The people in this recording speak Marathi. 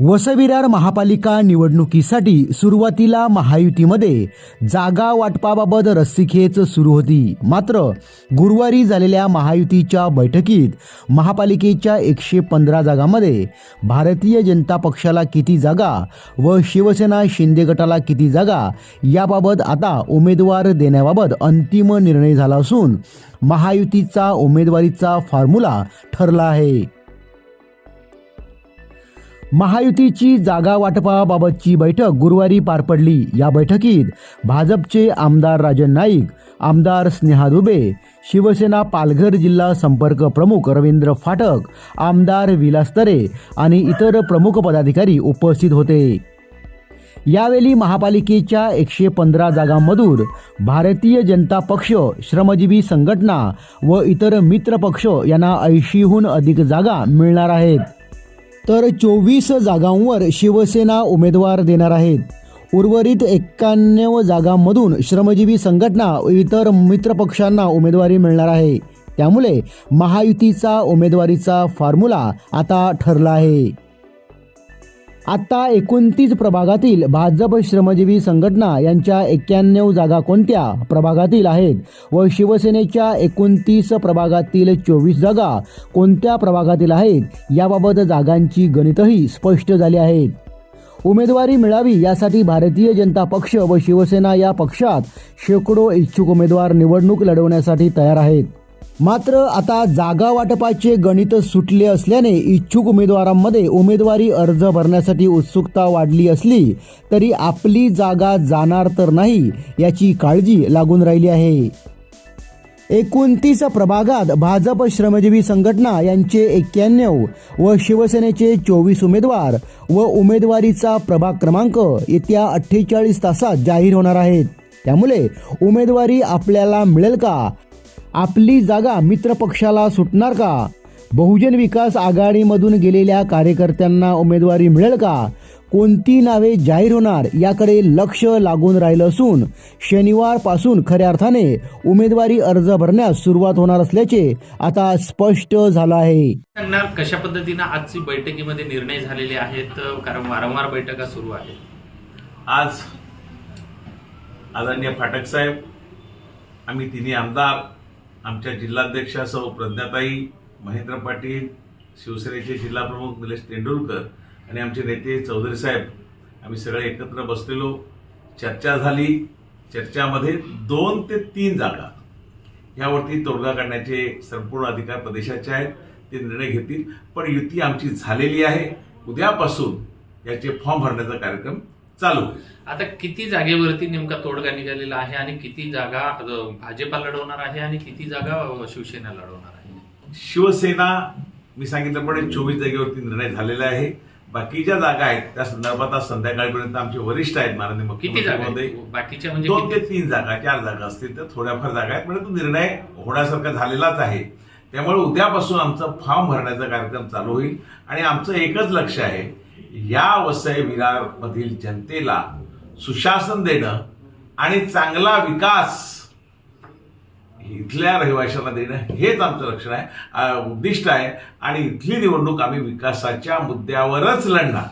वसविरार महापालिका निवडणुकीसाठी सुरुवातीला महायुतीमध्ये जागा वाटपाबाबत रस्सीखेच सुरू होती. मात्र गुरुवारी झालेल्या महायुतीच्या बैठकीत महापालिकेच्या एकशे पंधरा जागांमध्ये भारतीय जनता पक्षाला किती जागा व शिवसेना शिंदे गटाला किती जागा याबाबत आता उमेदवार देण्याबाबत अंतिम निर्णय झाला असून महायुतीचा उमेदवारीचा फॉर्म्युला ठरला आहे. महायुतीची जागा वाटपाबाबतची बैठक गुरुवारी पार पडली. या बैठकीत भाजपचे आमदार राजन नाईक आमदार स्नेहा दुबे शिवसेना पालघर जिल्हा संपर्क प्रमुख रवींद्र फाटक आमदार विलास तरे आणि इतर प्रमुख पदाधिकारी उपस्थित होते. यावेळी महापालिकेच्या एकशे पंधरा जागांमधून भारतीय जनता पक्ष श्रमजीवी संघटना व इतर मित्र पक्ष यांना ऐंशीहून अधिक जागा मिळणार आहेत. तर चोवीस जागांवर शिवसेना उमेदवार देणार आहेत. उर्वरित एक्क्याण्णव जागांमधून श्रमजीवी संघटना इतर मित्रपक्षांना उमेदवारी मिळणार आहे. त्यामुळे महायुतीचा उमेदवारीचा फॉर्म्युला आता ठरला आहे. आता एकोणतीस प्रभागातील भाजप श्रमजीवी संघटना यांच्या एक्क्याण्णव जागा कोणत्या प्रभागातील आहेत व शिवसेनेच्या एकोणतीस प्रभागातील चोवीस जागा कोणत्या प्रभागातील आहेत याबाबत जागांची गणितही स्पष्ट झाली आहेत उमेदवारी मिळावी यासाठी भारतीय जनता पक्ष व शिवसेना या पक्षात शेकडो इच्छुक उमेदवार निवडणूक लढवण्यासाठी तयार आहेत. मात्र आता जागा वाटपाचे गणित सुटले असल्याने इच्छुक उमेदवारांमध्ये उमेदवारी अर्ज भरण्यासाठी उत्सुकता वाढली असली तरी आपली जागा जाणार तर नाही याची काळजी लागून राहिली आहे. एकोणतीस प्रभागात भाजप श्रमजीवी संघटना यांचे एक्क्याण्णव व शिवसेनेचे चोवीस उमेदवार व उमेदवारीचा प्रभाग क्रमांक येत्या अठ्ठेचाळीस तासात जाहीर होणार आहेत. त्यामुळे उमेदवारी आपल्याला मिळेल का? आपली जागा मित्र पक्षाला सुटणार का? बहुजन विकास आघाडीमधून गेलेल्या कार्यकर्त्यांना उमेदवारी मिळेल का? कोणती नावे जाहीर होणार? याकडे लक्ष लागून राहिलं असून शनिवारपासून खऱ्या अर्थाने उमेदवारी अर्ज भरण्यास सुरुवात होणार असल्याचे आता स्पष्ट झालं आहे. सांगणार कशा पद्धतीनं आजची बैठकीमध्ये निर्णय झालेले आहेत? कारण वारंवार बैठका सुरू आहेत. आज आदरणीय फाटक साहेब आम्ही तिन्ही आमदार आमच्या जिल्हाध्यक्षा सौ प्रज्ञाताई महेंद्र पाटील शिवसेनेचे जिल्हाप्रमुख निलेश तेंडुलकर आणि आमचे नेते चौधरी साहेब आम्ही सगळे एकत्र बसलेलो. चर्चा झाली. चर्चामध्ये दोन ते तीन जागा. यावरती तोडगा काढण्याचे संपूर्ण अधिकार प्रदेशाचे आहेत ते निर्णय घेतील. पण युती आमची झालेली आहे. उद्यापासून याचे फॉर्म भरण्याचा कार्यक्रम चालू. आता किती जागेवरती नेमका तोडगा निघालेला आहे आणि किती जागा भाजपा लढवणार आहे आणि किती जागा शिवसेना लढवणार आहे? शिवसेना मी सांगितल्याप्रमाणे चोवीस जागेवरती निर्णय झालेला आहे. बाकीच्या जागा आहेत त्या संदर्भात आज संध्याकाळपर्यंत आमचे वरिष्ठ आहेत माननीय किती जागा मुख्यमंत्री? बाकीच्या म्हणजे दोन ते? तीन जागा चार जागा असतील तर थोड्याफार जागा आहेत म्हणजे तो निर्णय होण्यासारखा झालेलाच आहे. त्यामुळे उद्यापासून आमचा फॉर्म भरण्याचा कार्यक्रम चालू होईल. आणि आमचं एकच लक्ष आहे या वसई विरार मधील जनतेला सुशासन देणं आणि चांगला विकास इथल्या रहिवाशांना देणं हेच आमचं लक्षण आहे. उद्दिष्ट आहे. आणि इथली निवडणूक आम्ही विकासाच्या मुद्द्यावरच लढणार.